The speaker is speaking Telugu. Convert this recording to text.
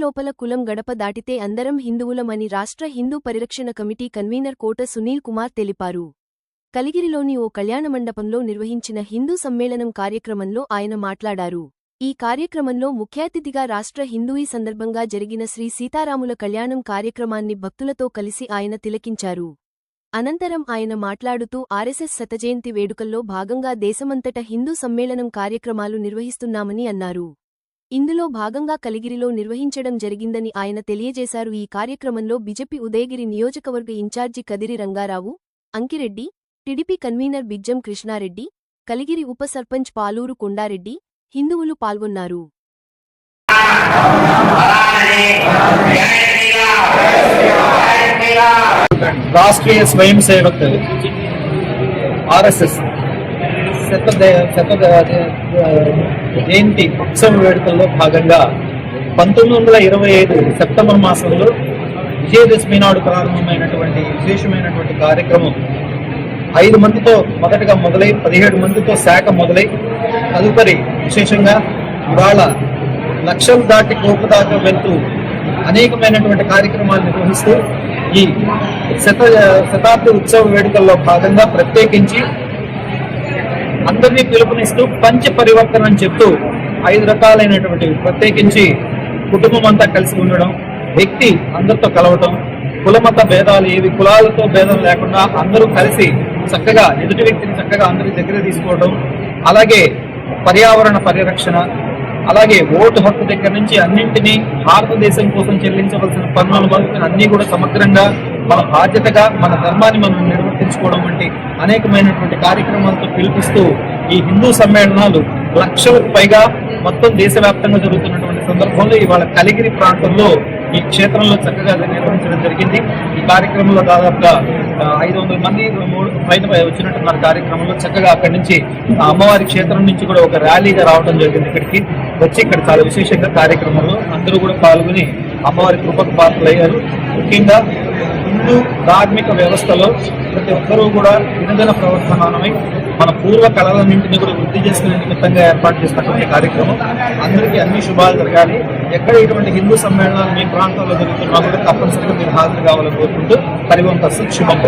లోపల కులం గడప దాటితే అందరం హిందువులమని రాష్ట్ర హిందూ పరిరక్షణ కమిటీ కన్వీనర్ కోట సునీల్ కుమార్ తెలిపారు. కలిగిరిలోని ఓ కళ్యాణమండపంలో నిర్వహించిన హిందూ సమ్మేళనం కార్యక్రమంలో ఆయన మాట్లాడారు. ఈ కార్యక్రమంలో ముఖ్యాతిథిగా రాష్ట్ర హిందూయి సందర్భంగా జరిగిన శ్రీ సీతారాముల కళ్యాణం కార్యక్రమాన్ని భక్తులతో కలిసి ఆయన తిలకించారు. అనంతరం ఆయన మాట్లాడుతూ ఆర్ఎస్ఎస్ శతజయంతి వేడుకల్లో భాగంగా దేశమంతట హిందూ సమ్మేళనం కార్యక్రమాలు నిర్వహిస్తున్నామని అన్నారు. ఇందులో భాగంగా కలిగిరిలో నిర్వహించడం జరిగిందని ఆయన తెలియజేశారు. ఈ కార్యక్రమంలో బిజెపి ఉదయగిరి నియోజకవర్గ incharge Kadiri Rangarao Ankireddy TDP convener Bijjam Krishnareddy Kaligiri ఉప సర్పంచ్ పాలూరు కొండారెడ్డి హిందువులు పాల్గొన్నారు. రాష్ట్రీయ స్వయం సేవక్ ఆర్ఎస్ఎస్. శత శత జయంతి ఉత్సవ వేడుకల్లో భాగంగా పంతొమ్మిది వందల ఇరవై ఐదు సెప్టెంబర్ మాసంలో విజయదశమి నాడు ప్రారంభమైనటువంటి విశేషమైనటువంటి కార్యక్రమం ఐదు మందితో మొదటగా మొదలై పదిహేడు మందితో శాఖ మొదలై తదుపరి విశేషంగా ఇవాళ లక్షలు దాటి కోపు దాకా వెళ్తూ అనేకమైనటువంటి కార్యక్రమాలు నిర్వహిస్తూ ఈ శత శతాబ్ది ఉత్సవ వేడుకల్లో భాగంగా ప్రత్యేకించి అందరినీ పిలుపునిస్తూ పంచ పరివర్తన అని చెప్తూ ఐదు రకాలైనటువంటి ప్రత్యేకించి కుటుంబం అంతా కలిసి ఉండడం వ్యక్తి అందరితో కలవటం కులమత భేదాలు ఏవి కులాలతో భేదం లేకుండా అందరూ కలిసి చక్కగా ఎదుటి వ్యక్తిని చక్కగా అందరి దగ్గర తీసుకోవడం అలాగే పర్యావరణ పరిరక్షణ అలాగే ఓటు హక్కు దగ్గర నుంచి అన్నింటినీ భారతదేశం కోసం చెల్లించవలసిన పన్నులు మొదలుకొని అన్ని కూడా సమగ్రంగా మన బాధ్యతగా మన ధర్మాన్ని మనం నిర్వర్తించుకోవడం వంటి అనేకమైనటువంటి కార్యక్రమాలతో పిలిపిస్తూ ఈ హిందూ సమ్మేళనాలు లక్షలకు పైగా మొత్తం దేశవ్యాప్తంగా జరుగుతున్నటువంటి సందర్భంలో ఇవాళ కలిగిరి ప్రాంతంలో ఈ క్షేత్రంలో చక్కగా నిర్వహించడం జరిగింది. ఈ కార్యక్రమంలో దాదాపుగా ఐదు వందల మంది మూడు పైన వచ్చినట్టున్నారు కార్యక్రమంలో చక్కగా అక్కడి నుంచి అమ్మవారి క్షేత్రం నుంచి కూడా ఒక ర్యాలీగా రావడం జరిగింది ఇక్కడికి. వచ్చి ఇక్కడ చాలా విశేషంగా కార్యక్రమంలో అందరూ కూడా పాల్గొని అమ్మవారి కృపకు పాత్రలయ్యారు. ముఖ్యంగా హిందూ ధార్మిక వ్యవస్థలో ప్రతి ఒక్కరూ కూడా వినదన ప్రవర్తమానమై మన పూర్వ కళలన్నింటినీ కూడా వృద్ధి చేసుకునే నిమిత్తంగా ఏర్పాటు చేసినటువంటి కార్యక్రమం. అందరికీ అన్ని శుభాలు జరగాలి. ఎక్కడ ఇటువంటి హిందూ సమ్మేళనాలు మీ ప్రాంతంలో జరుగుతున్నా కూడా తప్పనిసరిగా మీరు హాజరు కావాలని కోరుకుంటూ పరివంతస్సు శుభం